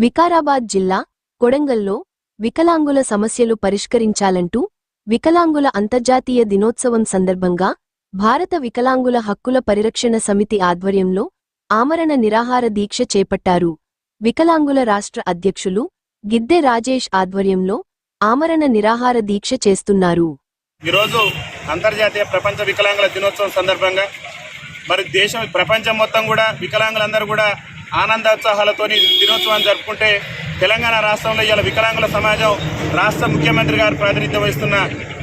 వికారాబాద్ జిల్లా కొడంగల్లో వికలాంగుల సమస్యలు పరిష్కరించాలంటూ వికలాంగుల అంతర్జాతీయ దినోత్సవం సందర్భంగా భారత వికలాంగుల హక్కుల పరిరక్షణ సమితి ఆధ్వర్యంలో ఆమరణ నిరాహార దీక్ష చేపట్టారు. వికలాంగుల రాష్ట్ర అధ్యక్షులు గిద్దె రాజేష్ ఆధ్వర్యంలో ఆమరణ నిరాహార దీక్ష చేస్తున్నారు. ఈరోజు అంతర్జాతీయ ప్రపంచ వికలాంగుల దినోత్సవం సందర్భంగా మరి దేశం ప్రపంచం మొత్తం కూడా వికలాంగులందరూ కూడా ఆనందోత్సాహాలతోని దినోత్సవాన్ని జరుపుకుంటే తెలంగాణ రాష్ట్రంలో ఇవాళ వికలాంగుల సమాజం రాష్ట్ర ముఖ్యమంత్రి గారు ప్రాతినిధ్యం వహిస్తున్న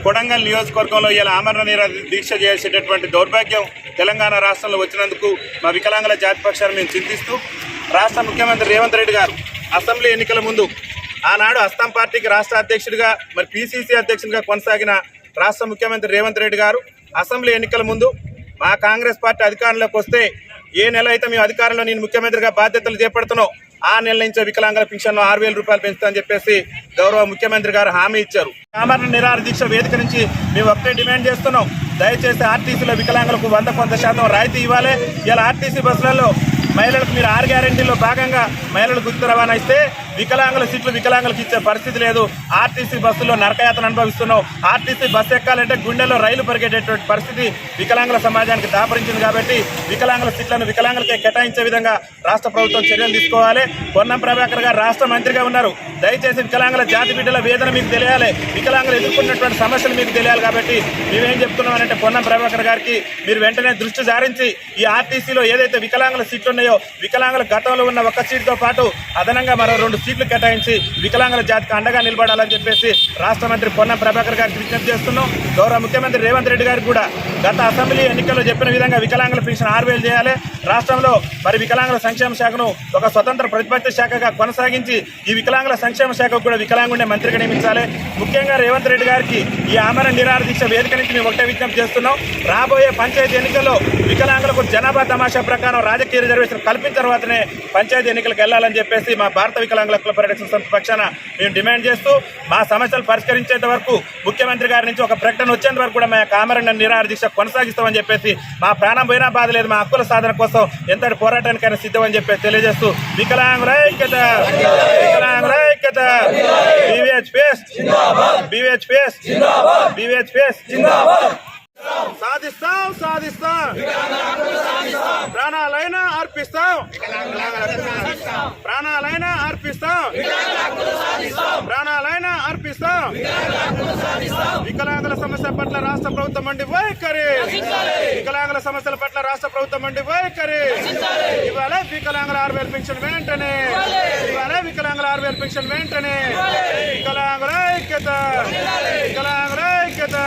కొడంగల్ నియోజకవర్గంలో ఇవాళ ఆమరణ నిర దీక్ష చేసేటటువంటి దౌర్భాగ్యం తెలంగాణ రాష్ట్రంలో వచ్చినందుకు మా వికలాంగుల జాతి పక్షాన్ని మేము చింతిస్తూ రాష్ట్ర ముఖ్యమంత్రి రేవంత్ రెడ్డి గారు అసెంబ్లీ ఎన్నికల ముందు ఆనాడు అస్సాం పార్టీకి రాష్ట్ర అధ్యక్షుడిగా మరి పిసిసి అధ్యక్షుడిగా కొనసాగిన రాష్ట్ర ముఖ్యమంత్రి రేవంత్ రెడ్డి గారు అసెంబ్లీ ఎన్నికల ముందు మా కాంగ్రెస్ పార్టీ అధికారంలోకి వస్తే ఏ నెల అయితే మేము అధికారంలో నేను ముఖ్యమంత్రిగా బాధ్యతలు చేపడుతున్నావు ఆ నెల నుంచి వికలాంగుల పెన్షన్ ఆరు వేల రూపాయలు పెంచుతా అని చెప్పేసి గౌరవ ముఖ్యమంత్రి గారు హామీ ఇచ్చారు. సామాన్య నిరాహార దీక్ష వేదిక నుంచి మేము ఒకటే డిమాండ్ చేస్తున్నాం. దయచేసి ఆర్టీసీలో వికలాంగులకు వంద కొంత శాతం రాయితీ ఇవ్వాలి. ఇలా ఆర్టీసీ బస్సులలో మహిళలకు మీరు ఆరు గ్యారెంటీలో భాగంగా మహిళలకు ఉచిత రవాణా ఇస్తే వికలాంగుల సీట్లు వికలాంగులకు ఇచ్చే పరిస్థితి లేదు. ఆర్టీసీ బస్సులో నరకయాతన అనుభవిస్తున్నాం ఆర్టీసీ బస్సు ఎక్కాలంటే గుండెలో రైలు పరిగెట్టేటువంటి పరిస్థితి వికలాంగుల సమాజానికి దాపరించింది కాబట్టి వికలాంగుల సీట్లను వికలాంగులకే కేటాయించే విధంగా రాష్ట్ర ప్రభుత్వం చర్యలు తీసుకోవాలి. పొన్నం ప్రభాకర్ గారు రాష్ట్ర మంత్రిగా ఉన్నారు. దయచేసి వికలాంగుల జాతి బిడ్డల వేదన మీకు తెలియాలి. వికలాంగులు ఎదుర్కొన్నటువంటి సమస్యలు మీకు తెలియాలి కాబట్టి మేమేం చెప్తున్నామనంటే పొన్నం ప్రభాకర్ గారికి మీరు వెంటనే దృష్టి సారించి ఈ ఆర్టీసీలో ఏదైతే వికలాంగుల సీట్లు ఉన్నాయో వికలాంగుల గతంలో ఉన్న ఒక సీటుతో పాటు అదనంగా మరో రెండు సీట్లు కేటాయించి వికలాంగుల జాతికి అండగా నిలబడాలని చెప్పేసి రాష్ట్ర మంత్రి పొన్నం ప్రభాకర్ గారికి విజ్ఞప్తి చేస్తున్నాం. గౌరవ ముఖ్యమంత్రి రేవంత్ రెడ్డి గారికి కూడా గత అసెంబ్లీ ఎన్నికల్లో చెప్పిన విధంగా వికలాంగుల పెన్షన్ ఆరు వేలు చేయాలి. రాష్ట్రంలో మరి వికలాంగుల సంక్షేమ శాఖను ఒక స్వతంత్ర ప్రతిపత్తి శాఖగా కొనసాగించి ఈ వికలాంగుల సంక్షేమ శాఖకు కూడా వికలాంగుండే మంత్రిగా నియమించాలి. ముఖ్యంగా రేవంత్ రెడ్డి గారికి ఈ ఆమరణ నిరాహార దీక్ష వేదిక నుంచి మేము ఒకటే విజ్ఞప్తి చేస్తున్నాం. రాబోయే పంచాయతీ ఎన్నికల్లో వికలాంగులకు జనాభా తమాషా ప్రకారం రాజకీయ రిజర్వేషన్ కల్పించిన తర్వాతనే పంచాయతీ ఎన్నికలకు వెళ్ళాలని చెప్పేసి మా భారత వికలాంగుల హక్కుల పరిరక్షణ సంస్థ పక్షాన మేము డిమాండ్ చేస్తూ మా సమస్యలు పరిష్కరించేంత వరకు ముఖ్యమంత్రి గారి నుంచి ఒక ప్రకటన వచ్చేంత వరకు కూడా మా యొక్క ఆమరణ నిరాహార దీక్ష కొనసాగిస్తామని చెప్పేసి మా ప్రాణం పోయినా బాధ లేదు మా హక్కుల సాధన కోసం ఎంతటి పోరాటానికైనా సిద్ధమని చెప్పి తెలియజేస్తూ వికలాంగుల ఐక్యత వికలాంగుల ఐక్యత. బీవీహెచ్ పేస్ బీవీహెచ్ పేస్ బీవీహెచ్ పేస్ సాధిస్తాం సాధిస్తాం. ప్రాణాలైనా అర్పిస్తాం. ప్రాణాలైనా అర్పిస్తాం. ప్రాణాలైనా అర్పిస్తాం. వికలాంగుల సమస్య పట్ల రాష్ట్ర ప్రభుత్వం మండి వైఖరి. వికలాంగుల సమస్యల పట్ల రాష్ట్ర ప్రభుత్వం మండి వైఖరి. ఇవాళ వికలాంగుల ఆరు వేల పెన్షన్ వెంటనే. ఇవాళ వికలాంగుల ఆరు వేల పెన్షన్ వెంటనే. వికలాంగుల ఐక్యత. వికలాంగుల ఐక్యత.